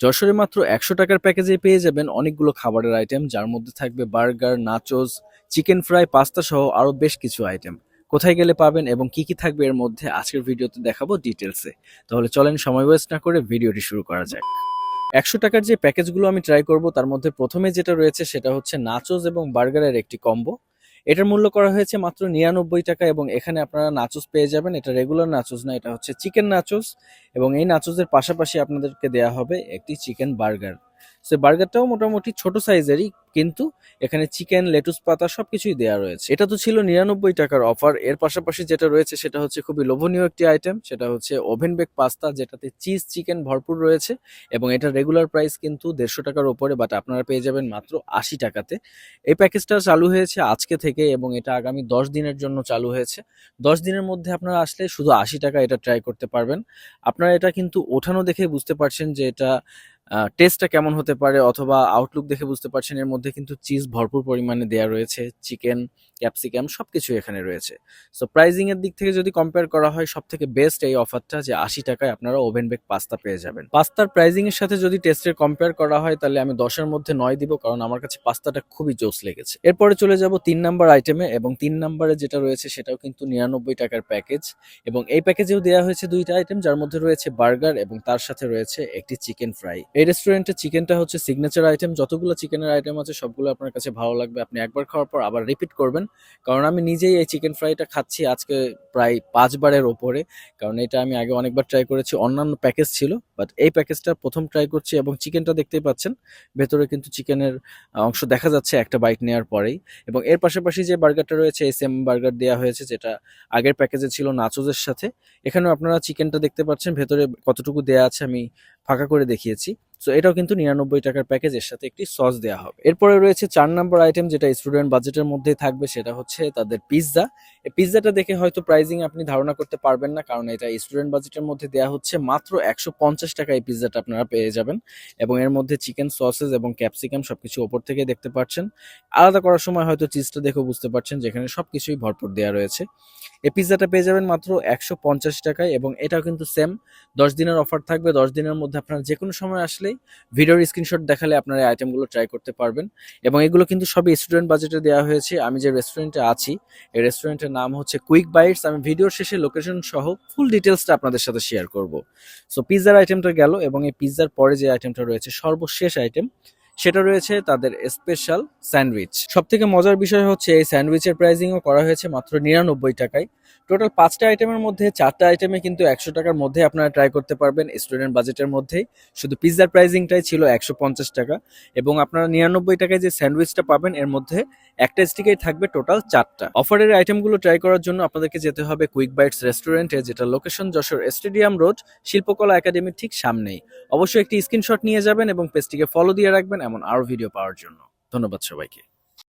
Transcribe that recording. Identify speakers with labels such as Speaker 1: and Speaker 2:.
Speaker 1: যশোরে মাত্র একশো টাকার প্যাকেজে পেয়ে যাবেন অনেকগুলো খাবারের আইটেম, যার মধ্যে থাকবে burger nachos chicken fry pasta সহ আরও বেশ কিছু আইটেম। কোথায় গেলে পাবেন এবং কি কি থাকবে এর মধ্যে আজকের ভিডিওতে দেখাবো ডিটেলসে তাহলে চলেন সময় ওয়েস্ট না করে ভিডিওটি শুরু করা যাক। একশো টাকার যে প্যাকেজগুলো আমি ট্রাই করব, তার মধ্যে প্রথমে যেটা রয়েছে সেটা হচ্ছে নাচোস এবং বার্গারের একটি কম্বো এটার মূল্য করা হয়েছে মাত্র নিরানব্বই টাকা এবং এখানে আপনারা নাচুস পেয়ে যাবেন। এটা রেগুলার নাচুস না, এটা হচ্ছে চিকেন নাচুস এবং এই নাচুসের পাশাপাশি আপনাদেরকে দেয়া হবে একটি চিকেন বার্গার সে বার্গারটাও মোটামুটি ছোট সাইজেরই কিন্তু এখানে চিকেন, লেটুস, পাতা সবকিছুই দেওয়া রয়েছে। এটা তো ছিল নিরানব্বই টাকার অফার। এর পাশাপাশি যেটা রয়েছে সেটা হচ্ছে খুবই লোভনীয় একটি আইটেম সেটা হচ্ছে ওভেন বেক পাস্তা যেটাতে চিজ চিকেন ভরপুর রয়েছে এবং এটা রেগুলার প্রাইস কিন্তু দেড়শো টাকার ওপরে বাট আপনারা পেয়ে যাবেন মাত্র আশি টাকাতে। এই প্যাকেজটা চালু হয়েছে আজকে থেকে এবং এটা আগামী দশ দিনের জন্য চালু হয়েছে। দশ দিনের মধ্যে আপনারা আসলে শুধু আশি টাকা এটা ট্রাই করতে পারবেন। আপনারা এটা কিন্তু ওঠানো দেখে বুঝতে পারছেন যে এটা টেস্টটা কেমন হতে পারে অথবা আউটলুক দেখে বুঝতে পারছেন এর মধ্যে কিন্তু চিজ ভরপুর পরিমাণে দেওয়া রয়েছে, চিকেন, ক্যাপসিকাম সব সবকিছু এখানে রয়েছে। সো প্রাইজিং এর দিক থেকে যদি কম্পেয়ার করা হয় সব থেকে বেস্ট এই অফারটা যে আশি টাকায় আপনারা ওভেন বেক পাস্তা পেয়ে যাবেন। পাস্তার প্রাইজিং এর সাথে যদি টেস্টের কম্পেয়ার করা হয়, তাহলে আমি দশের মধ্যে নয় দিব, কারণ আমার কাছে পাস্তাটা খুবই জোস লেগেছে। এরপরে চলে যাব তিন নাম্বার আইটেমে এবং তিন নাম্বারে যেটা রয়েছে, সেটাও কিন্তু নিরানব্বই টাকার প্যাকেজ এবং এই প্যাকেজেও দেওয়া হয়েছে দুইটা আইটেম যার মধ্যে রয়েছে বার্গার এবং তার সাথে রয়েছে একটি চিকেন ফ্রাই এই রেস্টুরেন্টের চিকেনটা হচ্ছে সিগনেচার আইটেম যতগুলো চিকেনের আইটেম আছে সবগুলো আপনার কাছে ভালো লাগবে, আপনি একবার খাওয়ার পর আবার রিপিট করবেন। কারণ আমি নিজেই এই চিকেন ফ্রাইটা খাচ্ছি আজকে প্রায় পাঁচবারের ওপরে। কারণ এটা আমি আগে অনেকবার ট্রাই করেছি, অন্যান্য প্যাকেজ ছিল বাট এই প্যাকেজটা প্রথম ট্রাই করছি এবং চিকেনটা দেখতেই পাচ্ছেন, ভেতরে কিন্তু চিকেনের অংশ দেখা যাচ্ছে একটা বাইট নেওয়ার পরেই। এবং এর পাশাপাশি যে বার্গারটা রয়েছে এই সেম বার্গার দেওয়া হয়েছে, যেটা আগের প্যাকেজে ছিল নাচোজের সাথে। এখানেও আপনারা চিকেনটা দেখতে পাচ্ছেন, ভেতরে কতটুকু দেয়া আছে আমি ফাঁকা করে দেখিয়েছি। সো এটাও কিন্তু নিরানব্বই টাকার প্যাকেজ এর সাথে একটি সস দেওয়া হবে। এরপরে রয়েছে চার নম্বর আইটেম যেটা স্টুডেন্ট বাজেটের মধ্যেই থাকবে, সেটা হচ্ছে তাদের পিৎজা এই পিৎজাটা দেখে হয়তো প্রাইজিং আপনি ধারণা করতে পারবেন না, কারণ এটা স্টুডেন্ট বাজেটের মধ্যে দেওয়া হচ্ছে মাত্র একশো পঞ্চাশ টাকা এই পিৎজাটা আপনারা পেয়ে যাবেন। এবং এর মধ্যে চিকেন সসেস এবং ক্যাপসিকাম সবকিছু ওপর থেকে দেখতে পাচ্ছেন। আলাদা করার সময় হয়তো চিজটা দেখেও বুঝতে পারছেন, যেখানে সবকিছুই ভরপুর দেওয়া রয়েছে। এই পিৎজাটা পেয়ে যাবেন মাত্র একশো পঞ্চাশ টাকায় এবং এটাও কিন্তু সেম দশ দিনের অফার থাকবে, দশ দিনের মধ্যে আপনারা যে কোনো সময় আসলেই ভিডিওর স্ক্রিনশট দেখালে আপনারা আইটেমগুলো ট্রাই করতে পারবেন। এবং এগুলো কিন্তু সবই স্টুডেন্ট বাজেটে দেওয়া হয়েছে। আমি যে রেস্টুরেন্টে আছি, এই রেস্টুরেন্টের নাম হচ্ছে কুইক বাইটস আমি ভিডিওর শেষে লোকেশন সহ ফুল ডিটেলসটা আপনাদের সাথে শেয়ার করব। সো পিৎজার আইটেমটা গেল এবং এই পিৎজার পরে যে আইটেমটা রয়েছে, সর্বশেষ আইটেম সেটা রয়েছে তাদের স্পেশাল স্যান্ডউইচ সব থেকে মজার বিষয় হচ্ছে এই স্যান্ডউইচের প্রাইসিংও করা হয়েছে মাত্র নিরানব্বই টাকায়। টোটাল পাঁচটা আইটেমের মধ্যে চারটা আইটেমে কিন্তু একশো টাকার মধ্যে আপনারা ট্রাই করতে পারবেন স্টুডেন্ট বাজেটের মধ্যেই। শুধু পিৎজার প্রাইসিংটাই ছিল একশো পঞ্চাশ টাকা এবং আপনারা নিরানব্বই টাকায় যে স্যান্ডউইচটা পাবেন, এর মধ্যে একটা স্টিকেই থাকবে টোটাল চারটা। অফারের আইটেমগুলো ট্রাই করার জন্য আপনাদেরকে যেতে হবে কুইক বাইটস রেস্টুরেন্টে, যেটা লোকেশন যশোর স্টেডিয়াম রোড শিল্পকলা একাডেমির ঠিক সামনেই। অবশ্যই একটি স্ক্রিনশট নিয়ে যাবেন এবং পেজটিকে ফলো দিয়ে রাখবেন, এমন আরও ভিডিও পাওয়ার জন্য। ধন্যবাদ সবাইকে।